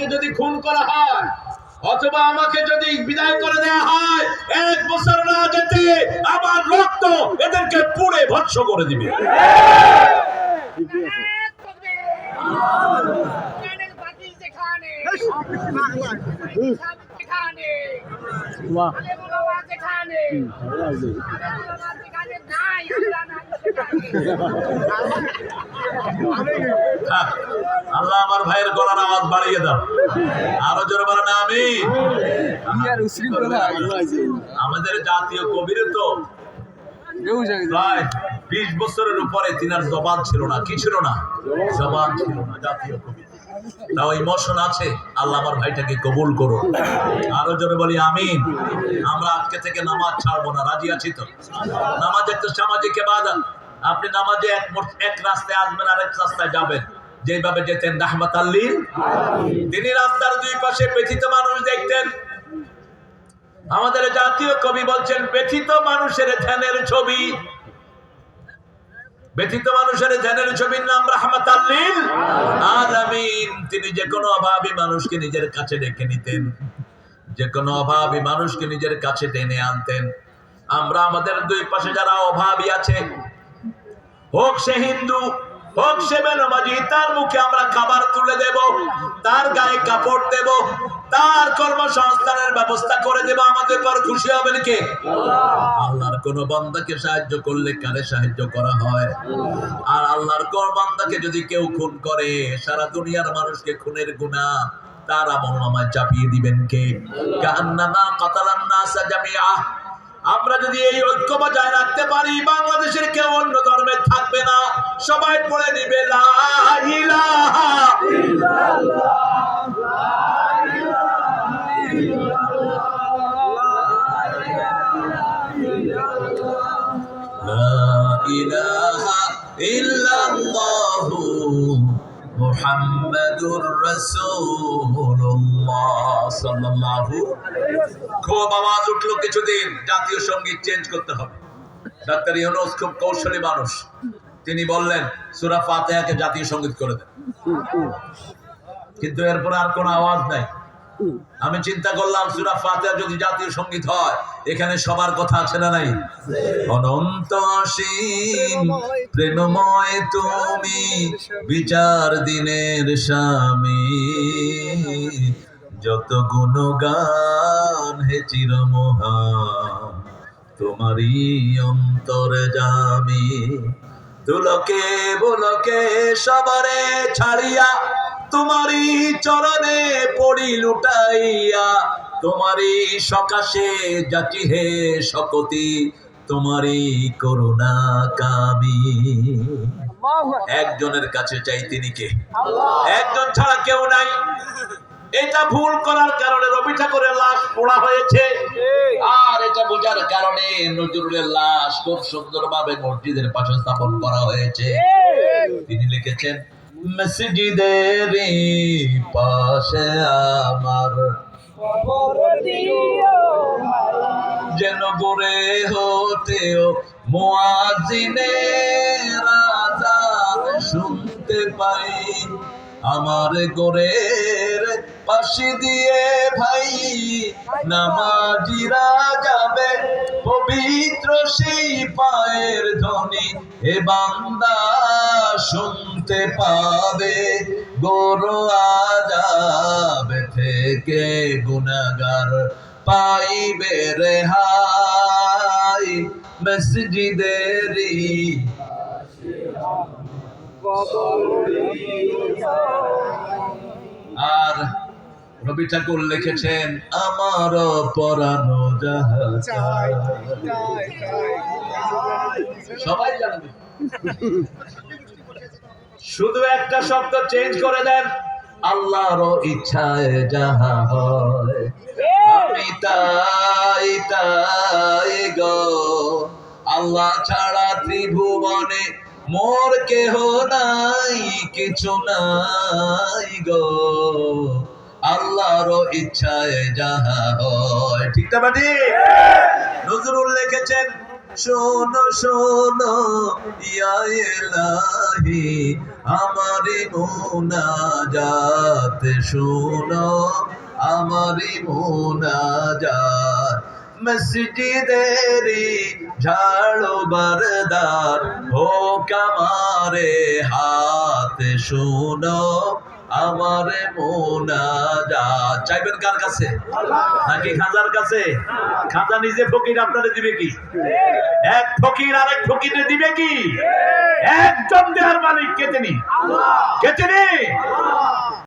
লোককে যদি খুন করা হয় অথবা আমাকে যদি বিদায় করে দেওয়া হয় এক বছর না যেতে আমার রক্ত এদেরকে পুড়ে ভৎস করে দিবে। যেখানে যেখানে বাহ আলেমুলামা যেখানে আলেমুলামা যেখানে নাই আমরা নাই সেখানে হ্যাঁ, আল্লাহ আমার ভাইয়ের গলার আওয়াজ বাড়িয়ে দাও। আরও জোরে বলে না আমি আমাদের জাতীয় কবির তো। প্রায় বিশ বছরের উপরে তিনার জবান ছিল না। কি ছিল না? জবান ছিল না জাতীয় কবি। তাও ইমোশন আছে। আল্লাহ আমার ভাইটাকে কবুল করো আরও জোরে বলি আমিন। আমরা আজকে থেকে নামাজ ছাড়বো না। রাজি আছি তো? নামাজ একটা সামাজিক এবাদত আপনি নামাজে এক এক রাস্তায় আসবেন আর এক রাস্তায় যাবেন। যেভাবে যেতেন রাহমাত আল্লিন তিনি রাস্তার দুই পাশে ব্যথিত মানুষ দেখতেন। আমাদের জাতীয় কবি বলছেন, ব্যথিত মানুষের ধ্যানের ছবি। ব্যথিত মানুষের ধ্যানের ছবির নাম রাহমাত আল্লিল। আলামিন, তিনি যে কোনো অভাবী মানুষকে নিজের কাছে ডেকে নিতেন। যে কোনো অভাবী মানুষকে নিজের কাছে টেনে আনতেন। আমরা আমাদের দুই পাশে যারা অভাবী আছে হোক সে হিন্দু, হোক সে বেনমাজি তার মুখে আমরা খাবার তুলে দেব, তার গায়ে কাপড় দেব, তার কর্মসংস্থানের ব্যবস্থা করে দেব, আমাদের পর খুশি হবেন কে? আল্লাহর কোন বান্দাকে সাহায্য করলে কারে সাহায্য করা হয়? আর আল্লাহর কোন বান্দাকে যদি কেউ খুন করে, সারা দুনিয়ার মানুষকে খুনের গুণা, তার আমল নামায় চাপিয়ে দিবেন কে? কান্নামা কাতালান নাসা জামিআ আমরা যদি এই ঐক্য বজায় রাখতে পারি, বাংলাদেশের কেউ অন্য ধর্মে থাকবে না। সবাই পড়ে নিবে, লা মুহাম্মাদুর রাসূলুল্লাহ সাল্লাল্লাহু খুব আওয়াজ উঠল কিছুদিন, জাতীয় সংগীত চেঞ্জ করতে হবে। ডাক্তার ইউনুস খুব কৌশলী মানুষ। তিনি বললেন, সূরা ফাতিহাকে জাতীয় সংগীত করে দেন। কিন্তু এরপর আর কোনো আওয়াজ নাই। আমি চিন্তা করলাম সুরা ফাতেহা যদি জাতীয় সংগীত হয়, এখানে সবার কথা আছে না নাই? অনন্ত অসীম, প্রেমময় তুমি, বিচার দিনের স্বামী। যত গুণগান হে চিরমহান, তোমারই অন্তরে যামি তুলকে বুলকে সবারে ছাড়িয়া তোমারই চরণে পড়ি লুটাইয়া তোমারই সকাশে যাচি হে সকতি তোমারই করুণা কামি। একজনের কাছে চাই তিনি কে? একজন ছাড়া কেউ নাই। এটা ভুল করার কারণে রবি ঠাকুরের লাশ পোড়া হয়েছে। আর এটা বোঝার কারণে নজরুলের লাশ খুব সুন্দরভাবে মসজিদের পাশে স্থাপন করা হয়েছে। তিনি লিখেছেন মসজিদের পাশে আমার। যেন গড়ে হতেও মোয়াজিনে রাজা শুনতে পাই। আমার গোরের পাশে দিয়ে ভাই নামাজিরা যাবে পবিত্র সেই পায়ের ধ্বনি। এ বান্দা শুনতে পাবে গরু আজাবে থেকে গুনাগার পাইবে রেহাই। মসজিদেরই আর রবি ঠাকুর লিখেছেন, আমার পরানো সবাই জানবে। শুধু একটা শব্দ চেঞ্জ করে দেন, আল্লাহর ইচ্ছায় যাহা হয় গো। আল্লাহ ছাড়া ত্রিভুবনে মোর কেহ নাই, কিছু নাই গো। আল্লাহর ইচ্ছায় যাহা হয়। ঠিক না বাটি? নজরুল লিখেছেন, শোনো শোনো ইয়া ইলাহি আমারি মুনাজাত, শোনো, আমারি মুনাজাত মসজিদেরি ঝাড়ো বরদার হো কামারে হাত, শোনো আমার মোনাজা চাইবেন কার কাছে? নাকি খাজার কাছে? খাজা নিজে ফকির, আপনারে দিবে কি? এক ফকির আরেক ফকিরে দিবে কি? একজন দেহার মালিক কে তিনি। কে তিনি?